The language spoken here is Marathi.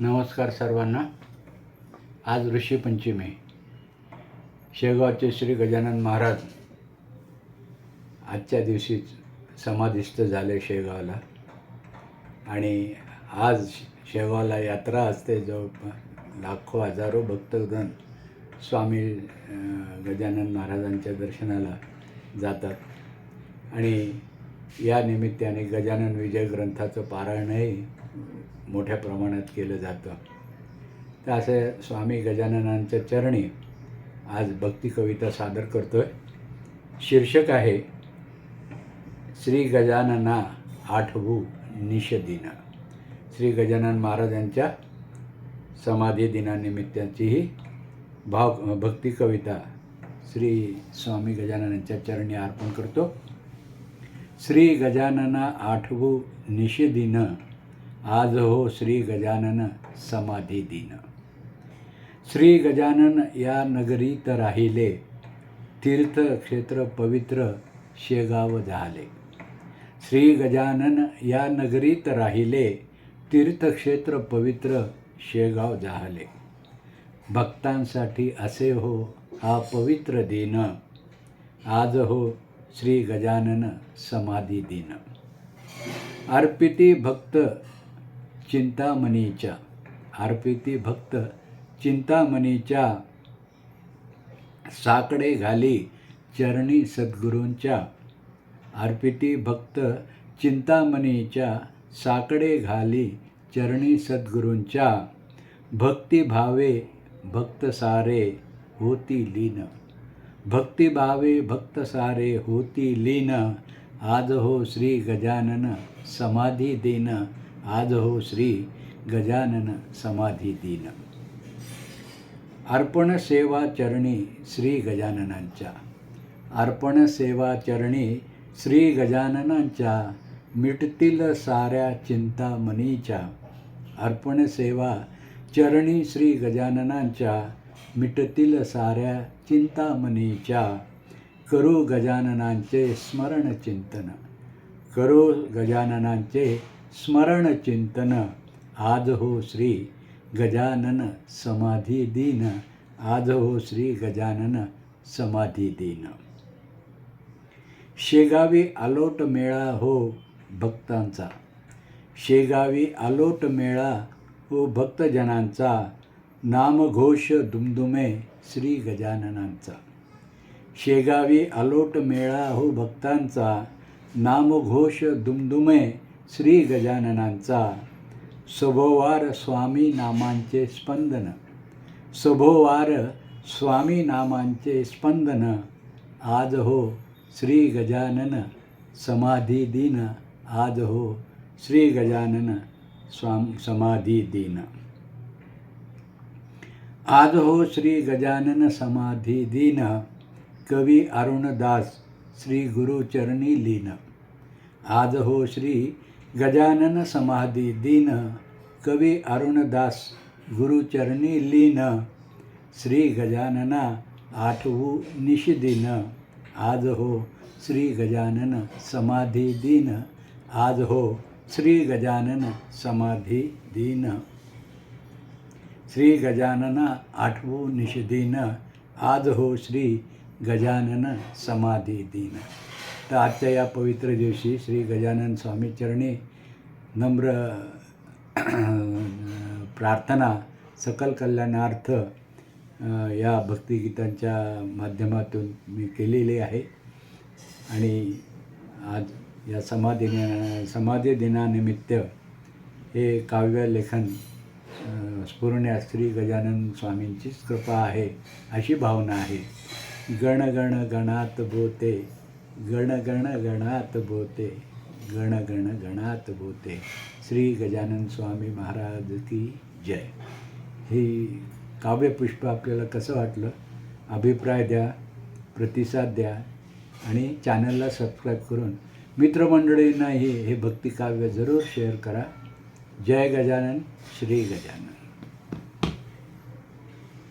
नमस्कार सर्वांना. आज ऋषीपंचमी शेगावचे श्री गजानन महाराज आजच्या दिवशीच समाधिस्थ झाले शेगावला. आणि आज शेगावला यात्रा असते. जवळपास लाखो हजारो भक्तगण स्वामी गजानन महाराजांच्या दर्शनाला जातात. आणि या निमित्ताने गजानन विजय ग्रंथाचं पारायणही मोठ्या प्रमाणात केलं जातं. तर असं स्वामी गजाननांच्या चरणी आज भक्ती कविता सादर आहे शीर्षक आहे श्री गजानना आठवू निषदिना. श्री गजानन महाराजांच्या समाधी दिनानिमित्ताची ही भाव भक्ती कविता श्री स्वामी गजाननांच्या चरणी अर्पण करतो. श्री गजानना आठवू निषदिनं. आज हो श्री गजानन समाधी दिन. श्री गजानन या नगरीत राहिले तीर्थक्षेत्र पवित्र शेगाव झाले. श्री गजानन या नगरीत राहिले तीर्थक्षेत्र पवित्र शेगाव झाले. भक्तांसाठी असे हो हा पवित्र दिन. आज हो श्री गजानन समाधी दिन. अर्पिती भक्त चिंतामणीच्या आरपीती भक्त चिंतामणीच्या साकडे घाली चरणी सद्गुरूंच्या अर्पिती भक्त चिंतामणीच्या साकडे घाली चरणी सद्गुरूंच्या भक्तिभावे भक्त सारे होती लीन. भक्तिभावे भक्त सारे होती लीन. आज हो श्री गजानन समाधी देन. आज हो श्री गजानन समाधी दिन अर्पण सेवा चरणी श्री गजाननांच्या. अर्पण सेवा चरणी श्री गजाननांच्या. मिटतील साऱ्या चिंतामणीच्या. अर्पण सेवा चरणी श्री गजाननांच्या. मिटतील साऱ्या चिंतामणीच्या. करू गजाननांचे स्मरण चिंतन. करू गजाननांचे स्मरण चिंतन। आज हो श्री गजानन समाधी दिन। आज हो श्री गजानन समाधी दिन। शेगावी आलोट मेळा हो भक्तांचा। शेगावी आलोट मेळा हो भक्तजनांचा। नामघोष दुमदुमे श्री गजाननांचा। शेगावी आलोट मेळा हो भक्तांचा। नामघोष दुमदुमे श्री गजाननांचा सभोवार स्वामी नामांचे स्पंदन. सभोवार स्वामी नामांचे स्पंदन. आज हो श्री गजानन समाधी दिन. आज हो श्री गजानन स्वाम समाधी दिन. आज हो श्री गजानन समाधी दिन. कवी अरुणदास श्री गुरुचरणी लीन. आज हो श्री गजानन समाधी दीन कवी अरुणदास गुरुचरणी लीन श्री गजानना आठवू निषदिन। आज हो श्री गजानन समाधी दीन। आज हो श्री गजानन समाधी दीन। श्री गजानना आठवू निषदिन। आज हो श्री गजानन समाधी दीन। तर आजच्या या पवित्र दिवशी श्री गजानन स्वामी चरणी नम्र प्रार्थना सकल कल्याणार्थ या भक्तिगीतांच्या माध्यमातून मी केलेली आहे. आणि आज या समाधी समाधी दिनानिमित्त हे काव्यलेखन लेखन स्फुरण्यास श्री गजानन स्वामींचीच कृपा आहे अशी भावना आहे. गण गण गणात बोते गण गण गणात बोते गण गण गणात बोते श्री गजानन स्वामी महाराज की जय। ही काव्यपुष्प आपल्याला कसं वाटलं? अभिप्राय द्या प्रतिसाद द्या आणि चॅनलला सबस्क्राईब करून मित्रमंडळींनाही हे भक्तिकाव्य जरूर शेअर करा। जय गजानन श्री गजानन।